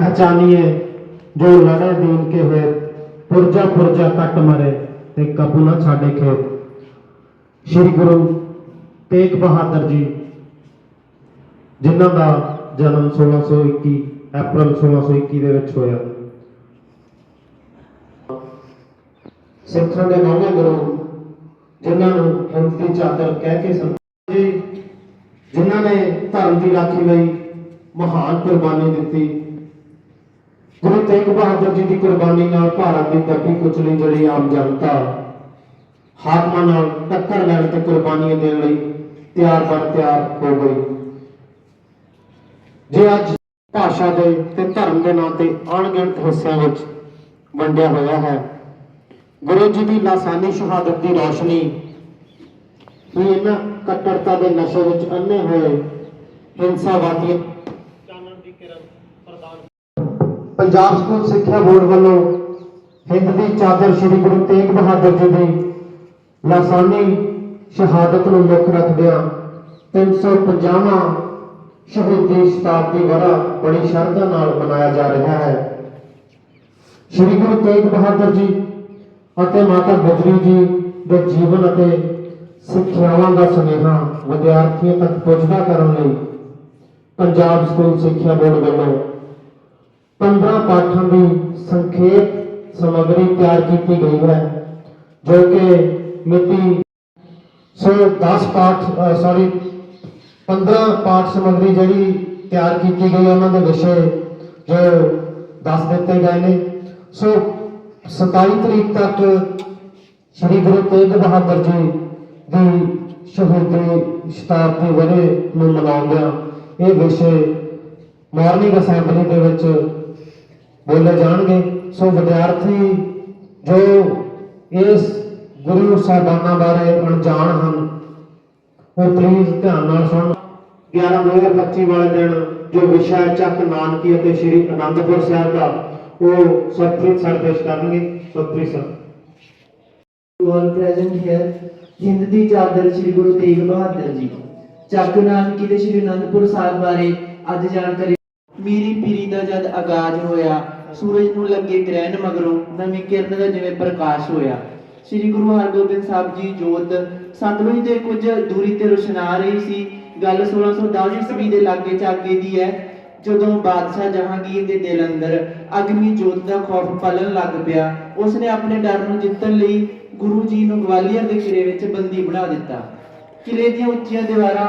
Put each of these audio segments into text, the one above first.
पहचानिए जो लड़े दीन के हुए पुरजा पुरजा कट मरे ते कबू न छाड़े खेत श्री गुरु तेग बहादुर जी ਜਿਨ੍ਹਾਂ ਦਾ ਜਨਮ 1621 ਅਪ੍ਰੈਲ 1621 ਦੇ ਵਿੱਚ ਹੋਇਆ ਸਿੱਖਾਂ ਦੇ ਨੌਵੇਂ ਗੁਰੂ ਜਿਨ੍ਹਾਂ ਨੂੰ ਹਿੰਦ ਦੀ ਚਾਦਰ ਕਹਿ ਕੇ ਸਨ ਜੀ ਜਿਨ੍ਹਾਂ ਨੇ ਧਰਮ ਦੀ ਰਾਖੀ ਲਈ ਮਹਾਨ ਕੁਰਬਾਨੀ ਦਿੱਤੀ ਗੁਰੂ ਤੇਗ ਬਹਾਦਰ ਜੀ ਦੀ ਕੁਰਬਾਨੀ ਨਾਲ ਭਾਰਤ ਦੀ ਦੱਬੀ ਕੁਚਲੀ ਜਿਹੜੀ ਆਮ ਜਨਤਾ ਹਾਕਮਾਂ ਨਾਲ ਟੱਕਰ ਲੈਣ ਤੇ ਕੁਰਬਾਨੀਆਂ ਦੇਣ ਲਈ ਤਿਆਰ ਬਰ ਤਿਆਰ ਹੋ ਗਈ। ਜੇ ਅੱਜ ਭਾਸ਼ਾ ਦੇ ਤੇ ਧਰਮ ਦੇ ਨਾਂ ਤੇ ਅਣਗਿਣਤ ਹਿੱਸਿਆਂ ਵਿੱਚ ਵੰਡਿਆ ਹੋਇਆ ਹੈ, ਗੁਰੂ ਜੀ ਦੀ ਲਾਸਾਨੀ ਸ਼ਹਾਦਤ ਦੀ ਰੋਸ਼ਨੀ ਹੀ ਇਹਨਾਂ ਕੱਟੜਤਾ ਦੇ ਨਸ਼ੇ ਵਿੱਚ ਅੰਨੇ ਹੋਏ ਹਿੰਸਾਵਾਦੀ ਪੰਜਾਬ ਸਕੂਲ ਸਿੱਖਿਆ ਬੋਰਡ ਵੱਲੋਂ ਹਿੰਦ ਦੀ ਚਾਦਰ ਸ੍ਰੀ ਗੁਰੂ ਤੇਗ ਬਹਾਦਰ ਜੀ ਦੀ ਲਾਸਾਨੀ ਸ਼ਹਾਦਤ ਨੂੰ ਮੁੱਖ ਰੱਖਦਿਆਂ 350ਵਾਂ ਸ਼ਹੀਦੀ ਸ਼ਤਾਬਦੀ ਵਰ੍ਹਾ ਬੜੀ ਸ਼ਰਧਾ ਨਾਲ ਮਨਾਇਆ ਜਾ ਰਿਹਾ ਹੈ। ਸ੍ਰੀ ਗੁਰੂ ਤੇਗ ਬਹਾਦਰ ਜੀ ਅਤੇ ਮਾਤਾ ਗੁਜਰੀ ਜੀ ਦੇ ਜੀਵਨ ਅਤੇ ਸਿੱਖਿਆਵਾਂ ਦਾ ਸੁਨੇਹਾ ਵਿਦਿਆਰਥੀਆਂ ਤੱਕ ਪਹੁੰਚਦਾ ਕਰਨ ਲਈ ਪੰਜਾਬ ਸਕੂਲ ਸਿੱਖਿਆ ਬੋਰਡ ਵੱਲੋਂ 15 ਪਾਠਾਂ ਦੀ ਸੰਖੇਪ ਸਮੱਗਰੀ ਤਿਆਰ ਕੀਤੀ ਗਈ ਹੈ ਜੋ ਕਿ ਮਿਤੀ ਸੋ 10 ਪਾਠ ਸੌਰੀ 15 ਪਾਠ ਸਮੱਗਰੀ ਜਿਹੜੀ ਤਿਆਰ ਕੀਤੀ ਗਈ ਹੈ, ਉਹਨਾਂ ਦੇ ਵਿਸ਼ੇ ਜੋ ਦੱਸ ਦਿੱਤੇ ਗਏ ਨੇ। ਸੋ 27 ਤਰੀਕ ਤੱਕ ਸ੍ਰੀ ਗੁਰੂ ਤੇਗ ਬਹਾਦਰ ਜੀ ਦੀ ਸ਼ਹੀਦੀ ਸ਼ਤਾਬਦੀ ਵਰੇ ਨੂੰ ਮਨਾਉਂਦਿਆਂ ਇਹ ਵਿਸ਼ੇ ਮਾਰਨਿੰਗ ਅਸੈਂਬਲੀ ਦੇ ਵਿੱਚ ਬੋਲੇ ਜਾਣਗੇ। ਸੋ ਵਿਦਿਆਰਥੀ, ਜੋ ਇਸ ਗੁਰੂ ਸਾਹਿਬਾਨਾਂ ਬਾਰੇ ਅਣਜਾਣ ਹਨ, ਉਹ ਪਲੀਜ਼ ਧਿਆਨ ਨਾਲ ਸੁਣ। 11 2025 ਵਾਲੇ ਦਿਨ ਜੋ ਵਿਸ਼ਾ ਚੱਕ ਨਾਨਕੀ ਅਤੇ ਸ੍ਰੀ ਅਨੰਦਪੁਰ ਸਾਹਿਬ ਦਾ, ਉਹ ਸਤਿਤ ਸਰ ਪੇਸ਼ ਕਰਨਗੇ। ਸਤਿਤ sir all present here, Hind ਦੀ ਚਾਦਰ ਸ੍ਰੀ ਗੁਰੂ ਤੇਗ ਬਹਾਦਰ ਜੀ। ਚੱਕ ਨਾਨਕੀ ਦੇ ਸ੍ਰੀ ਅਨੰਦਪੁਰ ਸਾਹਿਬ ਬਾਰੇ ਅੱਜ ਜਾਣਕਾਰੀ। ਮੇਰੀ ਪੀਰੀ ਦਾ ਜਦ ਆਗਾਜ਼ ਹੋਇਆ ਸੂਰਜ ਨੂੰ ਲੱਗੇ ਗ੍ਰਹਿਣ ਮਗਰੋਂ ਨਵੀਂ ਕਿਰਨ ਦਾ ਜਿਵੇਂ ਪ੍ਰਕਾਸ਼ ਹੋਇਆ। ਸ੍ਰੀ ਗੁਰੂ ਹਰਗੋਬਿੰਦ ਸਾਹਿਬ ਜੀ ਜੋਤ ਸਤਲੁਜ ਦੇ ਕੁਝ ਦੂਰੀ ਤੇ ਰੁਸ਼ਨਾ ਰਹੀ ਸੀ। ਗੱਲ 1610 ਈਸਵੀ ਦੇ ਲਾਗੇ ਚਾਗੇ ਦੀ ਹੈ। ਜਦੋਂ ਬਾਦਸ਼ਾਹ ਜਹਾਂਗੀਰ ਦੇ ਦਿਲ ਅੰਦਰ ਅਗਨੀ ਜੋਤ ਦਾ ਖੌਫ ਪਲਣ ਲੱਗ ਪਿਆ, ਉਸਨੇ ਆਪਣੇ ਡਰ ਨੂੰ ਜਿੱਤਣ ਲਈ ਗੁਰੂ ਜੀ ਨੂੰ ਗਵਾਲੀਅਰ ਦੇ ਕਿਲੇ ਵਿੱਚ ਬੰਦੀ ਬਣਾ ਦਿੱਤਾ। ਕਿਲੇ ਦੀਆਂ ਉੱਚੀਆਂ ਦੀਵਾਰਾਂ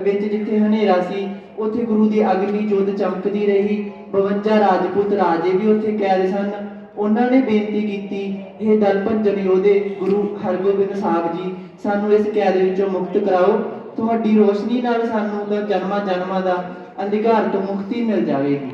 ਵਿੱਚ ਜਿੱਥੇ ਹਨੇਰਾ ਸੀ, ਉੱਥੇ ਗੁਰੂ ਦੀ ਅਗਨੀ ਜੋਤ ਚਮਕਦੀ ਰਹੀ। 52 ਰਾਜਪੂਤ ਰਾਜੇ ਵੀ ਉੱਥੇ ਕੈਦ ਸਨ। ਉਹਨਾਂ ਨੇ ਬੇਨਤੀ ਕੀਤੀ ਇਹ ਦਲ ਭੰਜਨ ਯੋਧੇ, ਗੁਰੂ ਹਰਗੋਬਿੰਦ ਸਾਹਿਬ ਜੀ, ਸਾਨੂੰ ਇਸ ਕੈਦ ਵਿੱਚੋਂ ਮੁਕਤ ਕਰਾਓ। ਤੁਹਾਡੀ ਰੋਸ਼ਨੀ ਨਾਲ ਸਾਨੂੰ ਤਾਂ ਜਨਮਾਂ ਜਨਮਾਂ ਦਾ ਅਧਿਕਾਰ ਤੋਂ ਮੁਕਤੀ ਮਿਲ ਜਾਵੇਗੀ।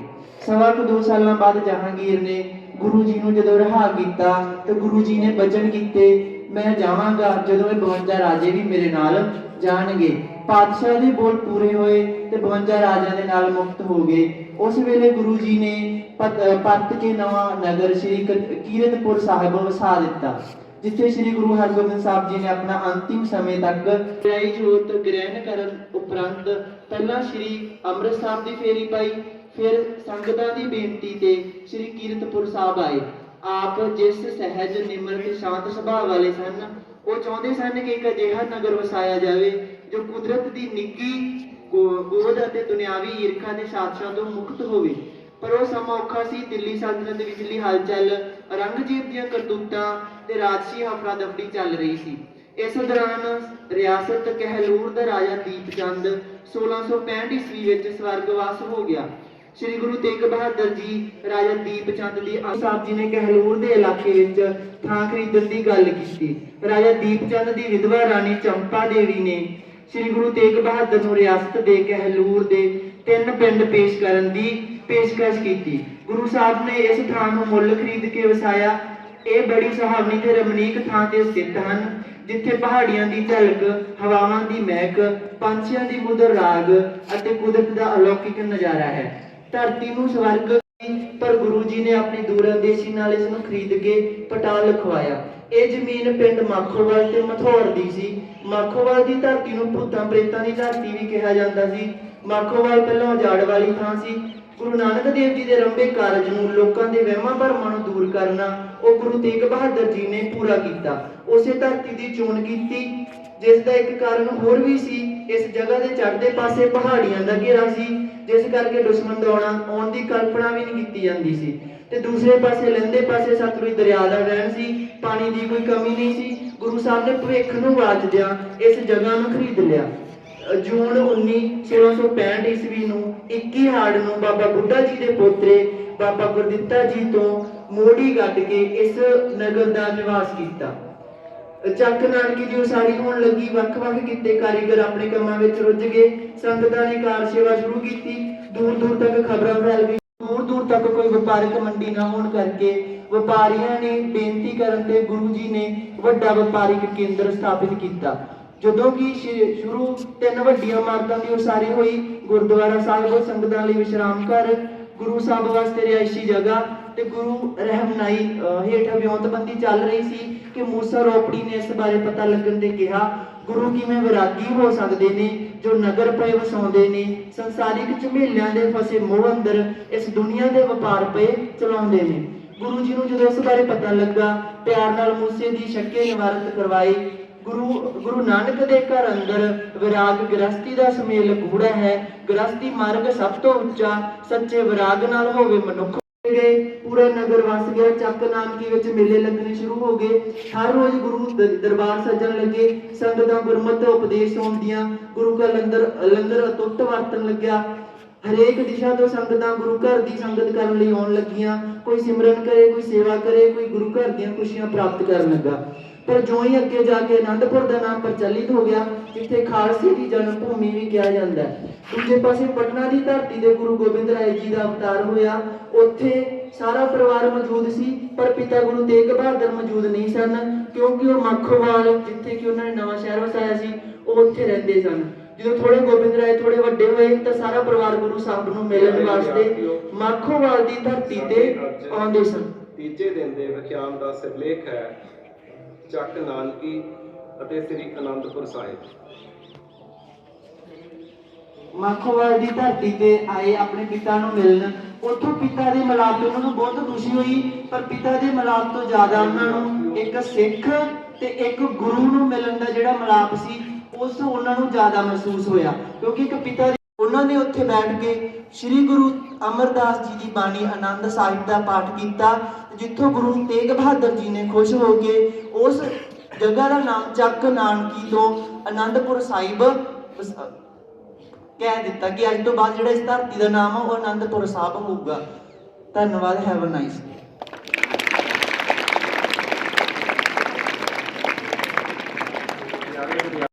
ਸਵਾ ਕੁ ਦੋ ਸਾਲਾਂ ਬਾਅਦ ਜਹਾਂਗੀਰ ਨੇ ਗੁਰੂ ਜੀ ਨੂੰ ਜਦੋਂ ਰਿਹਾ ਕੀਤਾ, ਤੇ ਗੁਰੂ ਜੀ ਨੇ ਬਚਨ ਕੀਤੇ, ਮੈਂ ਜਾਵਾਂਗਾ ਜਦੋਂ ਇਹ 52 ਰਾਜੇ ਵੀ ਮੇਰੇ ਨਾਲ ਜਾਣਗੇ। ਪਾਤਸ਼ਾਹ ਦੇ ਬੋਲ ਪੂਰੇ ਹੋਏ ਤੇ 52 ਰਾਜਿਆਂ ਦੇ ਨਾਲ ਮੁਕਤ ਹੋ ਗਏ। ਉਸ ਵੇਲੇ ਗੁਰੂ ਜੀ ਨੇ ਪਤ- ਕੇ ਨਵਾਂ ਨਗਰ ਸ੍ਰੀ ਕੀਰਤਪੁਰ ਸਾਹਿਬ ਵਸਾ ਦਿੱਤਾ, ਜਿੱਥੇ ਸ੍ਰੀ ਗੁਰੂ ਹਰਗੋਬਿੰਦ ਸਾਹਿਬ ਜੀ ਨੇ ਆਪਣਾ ਅੰਤਿਮ ਸਮੇਂ ਤੱਕ ਰਾਈ ਜੋਤ ਗ੍ਰਹਿਣ ਕਰਨ ਉਪਰੰਤ ਪਹਿਲਾਂ ਸ੍ਰੀ ਅੰਮ੍ਰਿਤਸਰ ਦੀ ਫੇਰੀ ਪਾਈ, ਫਿਰ ਸੰਗਤਾਂ ਦੀ ਬੇਨਤੀ ਤੇ ਸ੍ਰੀ ਕੀਰਤਪੁਰ ਸਾਹਿਬ ਆਏ। ਆਪ ਜਿਸ ਸਹਿਜ ਨਿਮਰਤ ਸ਼ਾਂਤ ਸੁਭਾਅ ਵਾਲੇ ਸਨ, ਉਹ ਚਾਹੁੰਦੇ ਸਨ ਕਿ ਇੱਕ ਅਜਿਹਾ ਨਗਰ ਵਸਾਇਆ ਜਾਵੇ ਜੋ ਕੁਦਰਤ ਦੀ ਨਿੱਗੀ ਗੋਦ ਅਤੇ ਦੁਨਿਆਵੀ ਈਰਖਾ ਦੇ ਸਾਥਾਂ ਤੋਂ ਮੁਕਤ ਹੋਵੇ। ਪਰ ਉਹ ਸਮਾਂ ਔਖਾ ਸੀ, ਦਿੱਲੀ ਸਲਤਨਤ ਵਿਚਲੀ ਹਲਚਲ, ਰੰਗਜੀਤ ਦੀਆਂ ਕਰਤੂਤਾਂ ਤੇ ਰਾਜਸੀ ਹਫੜਾ ਦਫੜੀ ਚੱਲ ਰਹੀ ਸੀ। ਇਸ ਦੌਰਾਨ ਰਿਆਸਤ ਕਹਿਲੂਰ ਦਾ ਰਾਜਾ ਦੀਪਚੰਦ 1665 ਈਸਵੀ ਵਿੱਚ ਸਵਰਗਵਾਸ ਹੋ ਗਿਆ। ਸ੍ਰੀ ਗੁਰੂ ਤੇਗ ਬਹਾਦਰ ਜੀ, ਰਾਜਾ ਦੀਪਚੰਦ ਦੀ ਸਾਹਿਬ ਜੀ ਨੇ ਕਹਿਲੂਰ ਦੇ ਇਲਾਕੇ ਵਿੱਚ ਥਾਂ ਖਰੀਦਣ ਦੀ ਗੱਲ ਕੀਤੀ। ਰਾਜਾ ਦੀਪਚੰਦ ਦੀ ਵਿਧਵਾ ਰਾਣੀ ਚੰਪਾ ਦੇਵੀ ਨੇ ਸ੍ਰੀ ਗੁਰੂ ਤੇਗ ਬਹਾਦਰ ਨੂੰ ਰਿਆਸਤ ਦੇ ਕਹਿਲੂਰ ਦੇ ਤਿੰਨ ਪਿੰਡ ਪੇਸ਼ ਕਰਨ ਦੀ ਪੇਸ਼ਕਸ਼ ਕੀਤੀ। ਗੁਰੂ ਸਾਹਿਬ ਨੇ ਇਸ ਥਾਂ ਨੂੰ ਮੁੱਲ ਖਰੀਦ ਕੇ ਵਸਾਇਆ। ਇਹ ਬੜੀ ਸੁਹਾਵਣੀ ਤੇ ਰਮਣੀਕ ਥਾਂ ਤੇ ਸਥਿਤ ਹਨ, ਜਿੱਥੇ ਪਹਾੜੀਆਂ ਦੀ ਝਲਕ, ਹਵਾਵਾਂ ਦੀ ਮਹਿਕ, ਪੰਛੀਆਂ ਦੀ ਮధుਰ ਰਾਗ ਅਤੇ ਕੁਦਰਤ ਦਾ ਅਲੌਕਿਕ ਨਜ਼ਾਰਾ ਹੈ। ਧਰਤੀ ਨੂੰ ਸਵਰਗ ਪਰ ਗੁਰੂ ਜੀ ਨੇ ਆਪਣੀ ਦੂਰਅੰਦੇਸ਼ੀ ਨਾਲ ਇਸ ਨੂੰ ਖਰੀਦ ਕੇ ਪਟਾ ਲਿਖਵਾਇਆ। ਇਹ ਜ਼ਮੀਨ ਪਿੰਡ ਮਾਖੋਵਾਲ ਤੇ ਮਥੌਰ ਦੀ ਸੀ। ਮਾਖੋਵਾਲ ਦੀ ਧਰਤੀ ਨੂੰ ਭੂਤਾਂ ਪ੍ਰੇਤਾਂ ਦੀ ਧਰਤੀ ਵੀ ਕਿਹਾ ਜਾਂਦਾ ਸੀ। ਮਾਖੋਵਾਲ ਪਹਿਲਾਂ ਉਜਾੜ ਵਾਲੀ ਥਾਂ ਸੀ। ਗੁਰੂ ਨਾਨਕ ਦੇਵ ਜੀ ਦੇ ਰੰਭੇ ਕਾਰਜ ਨੂੰ ਲੋਕਾਂ ਦੇ ਵਹਿਮਾਂ ਭਰਮਾਂ ਨੂੰ ਦੂਰ ਕਰਨਾ, ਉਹ ਗੁਰੂ ਤੇਗ ਬਹਾਦਰ ਜੀ ਨੇ ਪੂਰਾ ਕੀਤਾ। ਉਸੇ ਧਰਤੀ ਦੀ ਚੋਣ ਕੀਤੀ, ਜਿਸ ਦਾ ਇੱਕ ਕਾਰਨ ਹੋਰ ਵੀ ਸੀ, ਇਸ ਜਗ੍ਹਾ ਦੇ ਚੜ੍ਹਦੇ ਪਾਸੇ ਪਹਾੜੀਆਂ ਦਾ ਘੇਰਾ ਸੀ, ਜਿਸ ਕਰਕੇ ਦੁਸ਼ਮਣ ਦੌੜਾਂ ਆਉਣ ਦੀ ਕਲਪਨਾ ਵੀ ਨਹੀਂ ਕੀਤੀ ਜਾਂਦੀ ਸੀ। ਤੇ ਦੂਸਰੇ ਪਾਸੇ ਲਹਿੰਦੇ ਪਾਸੇ ਸਤਲੁਜ ਦਰਿਆ ਦਾ ਵਹਿਣ ਸੀ, ਪਾਣੀ ਦੀ ਕੋਈ ਕਮੀ ਨਹੀਂ ਸੀ। ਗੁਰੂ ਸਾਹਿਬ ਨੇ ਭਵਿੱਖ ਨੂੰ ਵਾਚਦਿਆਂ ਇਸ ਜਗ੍ਹਾ ਨੂੰ ਖਰੀਦ ਲਿਆ। ਜੂਨ 19 1665 ਈਸਵੀ ਨੂੰ 21 ਹਾੜ ਨੂੰ ਬਾਬਾ ਬੁੱਢਾ ਜੀ ਦੇ ਪੋਤਰੇ, ਬਾਬਾ ਗੁਰਦਿੱਤਾ ਜੀ ਤੋਂ ਮੋੜੀ ਕੱਢ ਕੇ ਇਸ ਨਗਰ ਦਾ ਨਿਵਾਸ ਕੀਤਾ। ਚੱਕ ਨਾਨਕੀ ਦੀ ਉਸਾਰੀ ਹੋਣ ਲੱਗੀ, ਵੱਖ-ਵੱਖ ਕਿੱਤੇ ਕਾਰੀਗਰ ਆਪਣੇ ਕੰਮਾਂ ਵਿੱਚ ਰੁੱਝ ਗਏ। ਸੰਗਤਾਂ ਨੇ ਕਾਰ ਸੇਵਾ ਸ਼ੁਰੂ ਕੀਤੀ। ਦੂਰ-ਦੂਰ ਤੱਕ ਖਬਰਾਂ ਫੈਲ ਗਈ ਦੂਰ ਤੱਕ ਕੋਈ ਵਪਾਰਕ ਮੰਡੀ ਨਾ ਹੋਣ ਕਰਕੇ ਵਪਾਰੀਆਂ ਨੇ ਬੇਨਤੀ ਕਰਨ ਤੇ ਗੁਰੂ ਜੀ ਨੇ ਵੱਡਾ ਵਪਾਰਿਕ ਕੇਂਦਰ ਸਥਾਪਿਤ ਕੀਤਾ। ਜਦੋਂ ਕਿ ਸ਼ੁਰੂ ਤਿੰਨ ਵੱਡੀਆਂ ਇਮਾਰਤਾਂ ਦੀ ਉਸਾਰੀ ਹੋਈ ਗੁਰਦੁਆਰਾ ਸਾਹਿਬ ਸੰਗਤਾਂ ਲਈ ਵਿਸ਼ਰਾਮ ਘਰ ਗੁਰੂ ਸਾਹਿਬ ਵਾਸਤੇ ਰਿਹਾਇਸ਼ੀ ਜਗ੍ਹਾ ਤੇ ਗੁਰੂ ਰਹਿਮਨਾਈ ਅਹ, ਹੇਠ ਵਿਉਂਤਬੰਦੀ ਚੱਲ ਰਹੀ ਸੀ ਕਿ ਮੂਸਾ ਰੋਪੜੀ ਨੇ ਇਸ ਬਾਰੇ ਪਤਾ ਲੱਗਣ ਤੇ ਕਿਹਾ ਗੁਰੂ ਕਿਵੇਂ ਵਿਰਾਗੀ ਹੋ ਸਕਦੇ ਨੇ? ਜੋ ਨਗਰ ਪਏ ਵਸਾਉਂਦੇ ਨੇ, ਸੰਸਾਰਿਕ ਝਮੇਲਿਆਂ ਦੇ ਫਸੇ ਮੋਹ ਅੰਦਰ ਇਸ ਦੁਨੀਆ ਦੇ ਵਪਾਰ ਪਏ ਚਲਾਉਂਦੇ ਨੇ। ਗੁਰੂ ਜੀ ਨੂੰ ਜਦੋਂ ਇਸ ਬਾਰੇ ਪਤਾ ਲੱਗਾ, ਪਿਆਰ ਨਾਲ ਮੂਸੇ ਦੀ ਸ਼ੱਕੇ ਨਿਵਾਰਤ ਕਰਵਾਈ, ਗੁਰੂ ਗੁਰੂ ਨਾਨਕ ਦੇ ਘਰ ਅੰਦਰ ਵਿਰਾਗ ਗ੍ਰਸਤੀ ਦਾ ਸਮੇਲ ਗੂੜਾ ਹੈ। ਗ੍ਰਸਤੀ ਮਾਰਗ ਸਭ ਤੋਂ ਉੱਚਾ, ਸੱਚੇ ਵਿਰਾਗ ਨਾਲ ਹੋਵੇ ਮਨੁੱਖ ਗਏ, ਪੂਰਾ ਨਗਰ ਵਸ ਗਿਆ, ਚੱਕ ਨਾਨਕੀ ਵਿੱਚ ਮੇਲੇ ਲੱਗਣੇ ਸ਼ੁਰੂ ਹੋ ਗਏ। ਹਰ ਰੋਜ਼ ਗੁਰੂ ਦਰਬਾਰ ਸੱਜਣ ਲੱਗੇ, ਸੰਗਤਾਂ ਗੁਰਮਤਿ ਉਪਦੇਸ਼ ਸੁਣਦੀਆਂ ਗੁਰੂ ਕਾ ਲੰਗਰ ਲੰਗਰ ਅਟੁੱਟ ਵਰਤਣ ਲੱਗਿਆ। ਹਰੇਕ ਦਿਸ਼ਾ ਤੋਂ ਸੰਗਤਾਂ ਗੁਰੂ ਘਰ ਦੀ ਸੰਗਤ ਕਰਨ ਲਈ ਆਉਣ ਲੱਗੀਆਂ। ਕੋਈ ਸਿਮਰਨ ਕਰੇ, ਕੋਈ ਸੇਵਾ ਕਰੇ, ਕੋਈ ਗੁਰੂ ਘਰ ਦੀਆਂ ਖੁਸ਼ੀਆਂ ਪ੍ਰਾਪਤ ਕਰਨ ਲੱਗਾ। ਪਰ ਜੋ ਹੀ ਅੱਗੇ ਜਾ ਕੇ ਆਨੰਦਪੁਰ ਦਾ ਨਾਮ ਪ੍ਰਚਲਿਤ ਹੋ ਗਿਆ ਜਿੱਥੇ ਖਾਲਸੇ ਦੀ ਜਨਮ ਭੂਮੀ ਵੀ ਕਿਹਾ ਜਾਂਦਾ ਹੈ। ਦੂਜੇ ਪਾਸੇ ਪਟਨਾ ਦੀ ਧਰਤੀ ਤੇ ਗੁਰੂ ਗੋਬਿੰਦ ਰਾਏ ਜੀ ਦਾ ਅਵਤਾਰ ਹੋਇਆ। ਉੱਥੇ ਸਾਰਾ ਪਰਿਵਾਰ ਮੌਜੂਦ ਸੀ ਪਰ ਪਿਤਾ ਗੁਰੂ ਤੇਗ ਬਹਾਦਰ ਮੌਜੂਦ ਨਹੀਂ ਸਨ ਕਿਉਂਕਿ ਉਹ ਮੱਖੋਵਾਲ ਜਿੱਥੇ ਕਿ ਉਹਨਾਂ ਨੇ ਨਵਾਂ ਸ਼ਹਿਰ ਵਸਾਇਆ ਸੀ ਉਹ ਉੱਥੇ ਰਹਿੰਦੇ ਸਨ। ਜਦੋਂ ਥੋੜੇ ਗੋਬਿੰਦ ਰਾਏ ਥੋੜੇ ਵੱਡੇ ਹੋਏ ਤਾਂ ਸਾਰਾ ਪਰਿਵਾਰ ਗੁਰੂ ਸਾਹਿਬ ਨੂੰ ਮਿਲਣ ਵਾਸਤੇ ਮੱਖੋਵਾਲ ਦੀ ਧਰਤੀ ਤੇ ਆਉਂਦੇ ਸਨ। ਤੀਜੇ ਦਿਨ ਦੇ ਵਿਖਿਆਨ ਦਾ ਸਿਰਲੇਖ ਹੈ ਚੱਕ ਨਾਨਕੀ ਅਤੇ ਸ੍ਰੀ ਅਨੰਦਪੁਰ ਸਾਹਿਬ। ਮਾਖੋਵਾਲ ਦੀ ਧਰਤੀ ਤੇ ਆਏ ਆਪਣੇ ਪਿਤਾ ਨੂੰ ਮਿਲਣ। ਉੱਥੋਂ ਪਿਤਾ ਦੇ ਮਿਲਾਪ ਤੋਂ ਉਹਨਾਂ ਨੂੰ ਬਹੁਤ ਖੁਸ਼ੀ ਹੋਈ, ਪਰ ਪਿਤਾ ਦੇ ਮਿਲਾਪ ਤੋਂ ਜ਼ਿਆਦਾ ਉਹਨਾਂ ਨੂੰ ਇੱਕ ਸਿੱਖ ਤੇ ਇੱਕ ਗੁਰੂ ਨੂੰ ਮਿਲਣ ਦਾ ਜਿਹੜਾ ਮਿਲਾਪ ਸੀ, ਉਸ ਉਹਨਾਂ ਨੂੰ ਜ਼ਿਆਦਾ ਮਹਿਸੂਸ ਹੋਇਆ। ਕਿਉਂਕਿ ਇੱਕ ਪਿਤਾ ਦੇ ਉਹਨਾਂ ਨੇ ਉੱਥੇ ਬੈਠ ਕੇ ਸ੍ਰੀ ਗੁਰੂ ਅਮਰਦਾਸ ਜੀ ਦੀ ਬਾਣੀ ਆਨੰਦ ਸਾਹਿਬ ਦਾ ਪਾਠ ਕੀਤਾ, ਜਿੱਥੋਂ ਗੁਰੂ ਤੇਗ ਬਹਾਦਰ ਜੀ ਨੇ ਖੁਸ਼ ਹੋ ਕੇ ਉਸ ਜਗ੍ਹਾ ਦਾ ਨਾਮ ਚੱਕ ਨਾਨਕੀ ਤੋਂ ਆਨੰਦਪੁਰ ਸਾਹਿਬ ਕਹਿ ਦਿੱਤਾ ਕਿ ਅੱਜ ਤੋਂ ਬਾਅਦ ਜਿਹੜਾ ਇਸ ਧਰਤੀ ਦਾ ਨਾਮ ਆ, ਉਹ ਆਨੰਦਪੁਰ ਸਾਹਿਬ ਹੋਊਗਾ। ਧੰਨਵਾਦ ਹੈਵ ਅ ਨਾਈਸ ਡੇ